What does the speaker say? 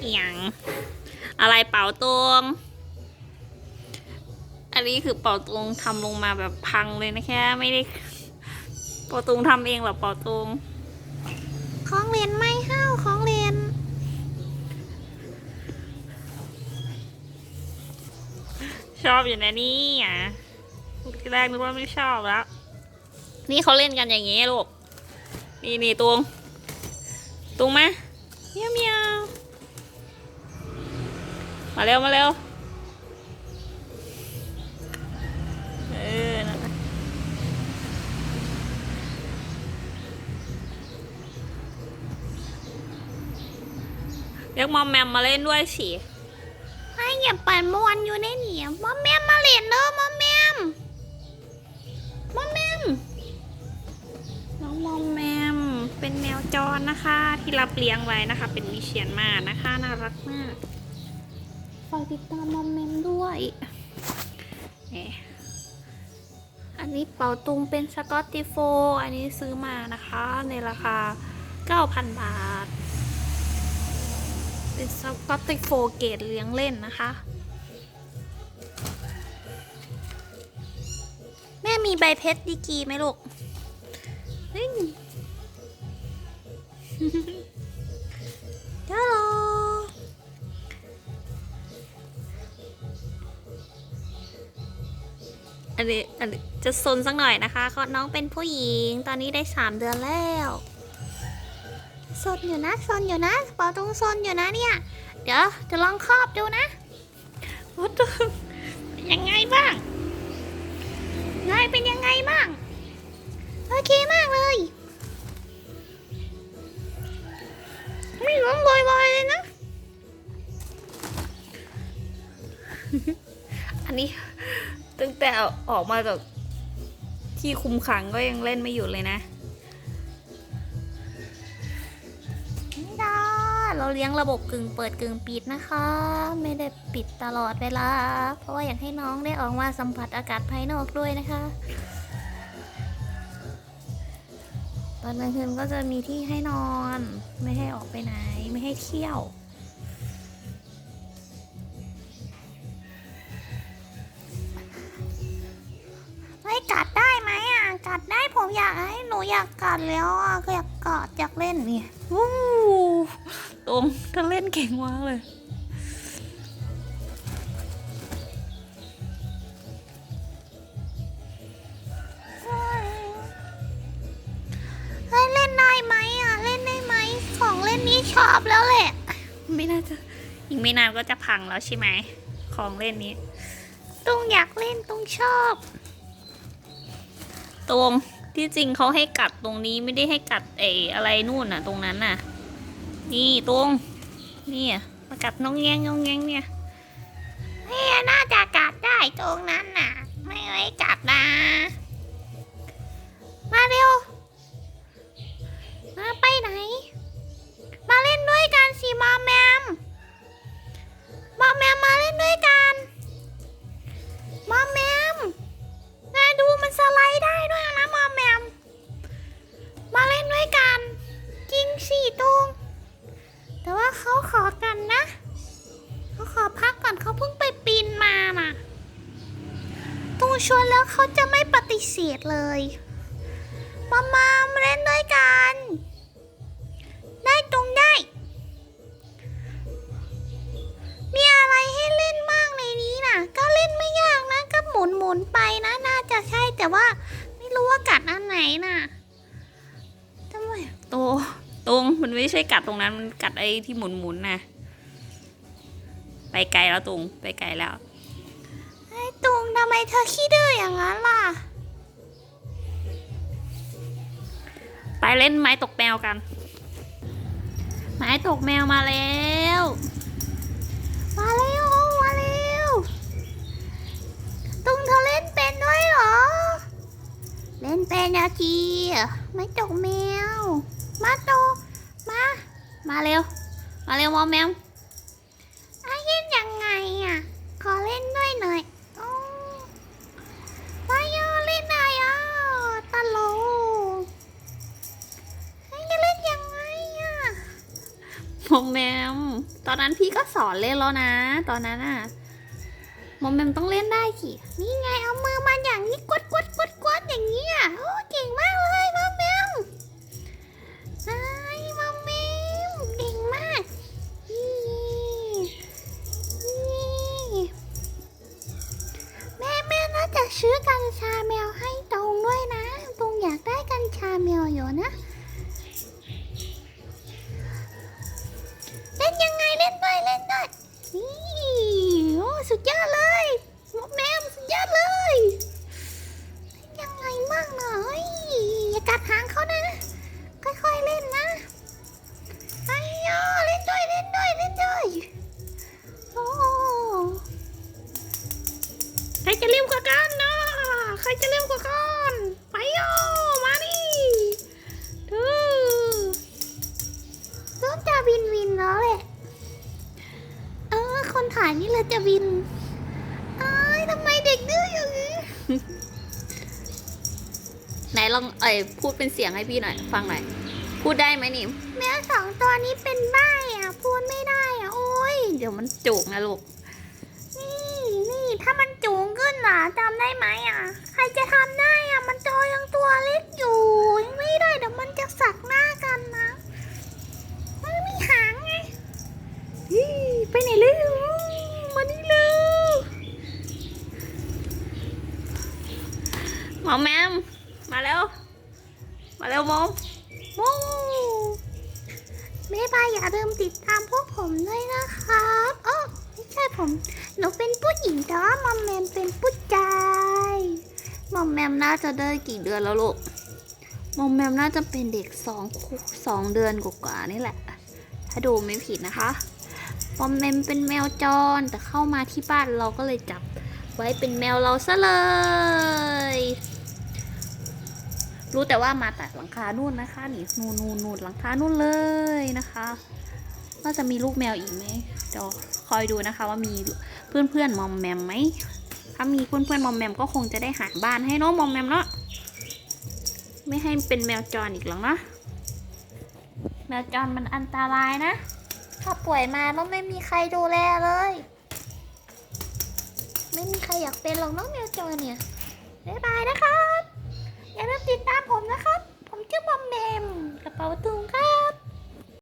เอียงอะไรเป่าตรงอันนี้คือเป่าตรงทำลงมาแบบพังเลยนะแค่ไม่ได้เป่าตรงทำเองเหรอเป่าตรงของเรียนไม่ห้าวของเรียนชอบอยู่นะนี่อะที่แรกนึกว่าไม่ชอบแล้ว นี่เขาเล่นกันอย่างงี้ลูก นี่นี่ตวงตวงมาเมียวเมียว มาเร็ว มาเร็ว เออนั่นน่ะเรียกมอมแมมมาเล่นด้วยสิให้อย่าปั่นมวนอยู่ในนี่มอมแมมมาเล่นเด้อมอมแมมมอมแมมน้องมอมแมมเป็นแมวจรนะคะ ที่รับเลี้ยงไว้นะคะ เป็นวิเชียนมาศนะคะ น่ารักมาก ฝากติดตามมอมแมมด้วยเอ๊ะอันนี้เป่าตุงเป็นสกอตติโฟ อันนี้ซื้อมานะคะในราคา 9,000 บาท เป็นสกอตติโฟเกรดเลี้ยงเล่นนะคะ แม่มีใบเพชรดีกรีไหมลูกเฮ้ยฮัลโหล อันนี้อันนี้จะซนสักหน่อยนะคะเขาน้องเป็นผู้หญิง ตอนนี้ได้สามเดือนแล้วซนอยู่นะซนอยู่นะเปาตรงซนอยู่นะเนี่ย เดี๋ยวจะลองครอบดูนะวัดยังไงบ้าง แต่ออกมาจากที่คุมขังก็ยังเล่นไม่หยุดเลยนะด้เราเลี้ยงระบบกึ่งเปิดกึ่งปิดนะคะ ไม่ได้ปิดตลอดเวลา เพราะว่าอยากให้น้องได้ออกมาสัมผัสอากาศภายนอกด้วยนะคะ ตอนกลางคืนก็จะมีที่ให้นอน ไม่ให้ออกไปไหน ไม่ให้เที่ยว นูอยากกัดแล้วอะก็อยากกอดอยากเล่นนี่วู้ตรงเธอเล่นเก่งมากเลย เฮ้ยเล่นได้ไหมอะ เล่นได้ไหม ของเล่นนี้ชอบแล้วแหละ ไม่น่าจะ อีกไม่นานก็จะพังแล้วใช่ไหม ของเล่นนี้ ตุงอยากเล่นตุงชอบตรง ที่จริงเขาให้กัดตรงนี้ไม่ได้ให้กัดเอออะไรนู่นน่ะ ตรงนั้นน่ะ นี่ตรงนี่อะมากัดน้องแงงน้องแงงเนี่ย ชวนแล้วเขาจะไม่ปฏิเสธเลย มามาเล่นด้วยกัน ได้ตรงได้ มีอะไรให้เล่นมากในนี้น่ะก็เล่นไม่ยากนะ ก็หมุนหมุนไปนะ น่าจะใช่แต่ว่า ไม่รู้ว่ากัดอันไหนน่ะทำไมโตตรงมันไม่ใช่กัดตรงนั้น มันกัดไอ้ที่หมุนหมุนๆน่ะไปไกลแล้วตรงไปไกลแล้ว ไอ้ตุงทำไมเธอขี้ดื้ออย่างนั้นล่ะ ไปเล่นไม้ตกแมวกัน ไม้ตกแมวมาแล้ว มาเร็วมาเร็วตุงเธอเล่นเป็นด้วยเหรอ เล่นเป็นอะจีไม่จกแมว มาโตมา มาเร็ว มาเร็วมอมแมม ตอนนั้นพี่ก็สอนเล่นแล้วนะ ตอนนั้นอะมอมแมมต้องเล่นได้สินี่ไงเอามือมาอย่างนี้กดกดกดกดอย่างนี้อะโอ้เก่งมากเลยมอมแมมไอ้มอมแมมเก่งมากนี่นี่แม่แม่น่าจะซื้อกัญชาแมวให้ตรงด้วยนะ ตรงอยากได้กัญชาแมวอยู่นะ คนถ่ายนี่เลยจะวินเอ้ยทำไมเด็กดื้ออย่างนี้ ไหนลองเอ้ยพูดเป็นเสียงให้พี่หน่อย ฟังหน่อย พูดได้ไหมนิมแมวสองตัวนี้เป็นใบ้อะพูดไม่ได้อะโอ้ยเดี๋ยวมันจุกนะลูก นี่นี่ถ้ามันจูงขึ้นหนาจำได้ไหมอะ ใครจะทำได้อะ มันจอยังตัวเล็กอยู่ยังไม่ได้เดี๋ยวมันจะสักหน้ากันนะมันไม่มีหางไงอี้ไปไหนเร็วมานี่เร็วห มอมแมมมาแล้ว มาเร็วมอมโอ้บ๊ายบายอย่าลืมติดตามพวกผมด้วยนะครับอ๋อไม่ใช่ผม หนูเป็นผู้หญิงแต่ว่ามอมแมมเป็นผู้ชายมอมแมมน่าจะได้กี่เดือนแล้วลูกมอมแมมน่าจะเป็นเด็กสองสองเดือนกว่าๆนี่แหละ ถ้าดูไม่ผิดนะคะมอมแมมเป็นแมวจรแต่เข้ามาที่บ้านเราก็เลยจับไว้เป็นแมวเราซะเลย รู้แต่ว่ามาแต่หลังคานู่นนะคะนี่นู่นนู่นนู่นหลังคานู่นเลยนะคะว่าจะมีลูกแมวอีกไหมเดี๋ยวคอยดูนะคะว่ามีเพื่อนเพื่อนมอมแมมไหมถ้ามีเพื่อนเพื่อนมอมแมมก็คงจะได้หาบ้านให้น้องมอมแมมเนาะไม่ให้เป็นแมวจรอีกหรอกเนาะแมวจรมันอันตรายนะ ถ้าป่วยมาแล้วไม่มีใครดูแลเลย ไม่มีใครอยากเป็นหรอกน้องแมวจรเนี่ยบ๊ายบายนะครับ อย่าลืมติดตามผมนะครับ ผมชื่อบอมแบมกระเป๋าตุงครับ